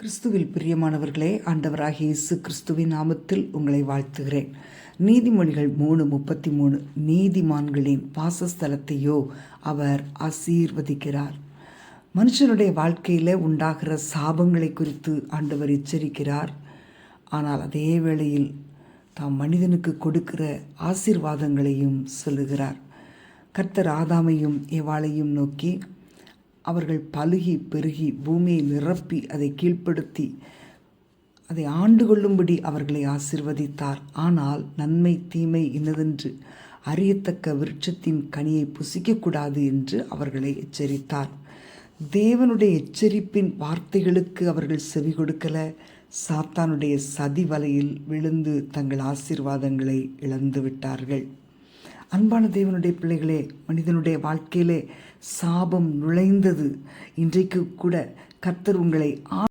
கிறிஸ்துவில் பிரியமானவர்களே ஆண்டவராகிய இயேசு கிறிஸ்துவின் நாமத்தில் உங்களை வாழ்த்துகிறேன். நீதிமொழிகள் மூணு முப்பத்தி மூணு நீதிமான்களின் வாசஸ்தலத்தையோ அவர் ஆசீர்வதிக்கிறார். மனுஷனுடைய வாழ்க்கையில் உண்டாகிற சாபங்களை குறித்து ஆண்டவர் எச்சரிக்கிறார். ஆனால் அதே வேளையில் தாம் மனிதனுக்கு கொடுக்கிற ஆசீர்வாதங்களையும் சொல்லுகிறார். கர்த்தர் ஆதாமையும் எவாளையும் நோக்கி அவர்கள் பழுகி பெருகி பூமியை நிரப்பி அதை கீழ்ப்படுத்தி அதை ஆண்டு கொள்ளும்படி அவர்களை ஆசிர்வதித்தார். ஆனால் நன்மை தீமை இன்னதென்று அறியத்தக்க விருட்சத்தின் கனியை புசிக்கக்கூடாது என்று அவர்களை எச்சரித்தார். தேவனுடைய எச்சரிப்பின் வார்த்தைகளுக்கு அவர்கள் செவி கொடுக்கல. சாத்தானுடைய சதி வலையில் விழுந்து தங்கள் ஆசீர்வாதங்களை இழந்து விட்டார்கள். அன்பான தேவனுடைய பிள்ளைகளே மனிதனுடைய வாழ்க்கையிலே சாபம் நுழைந்தது. இன்றைக்கு கூட கர்த்தர் உங்களை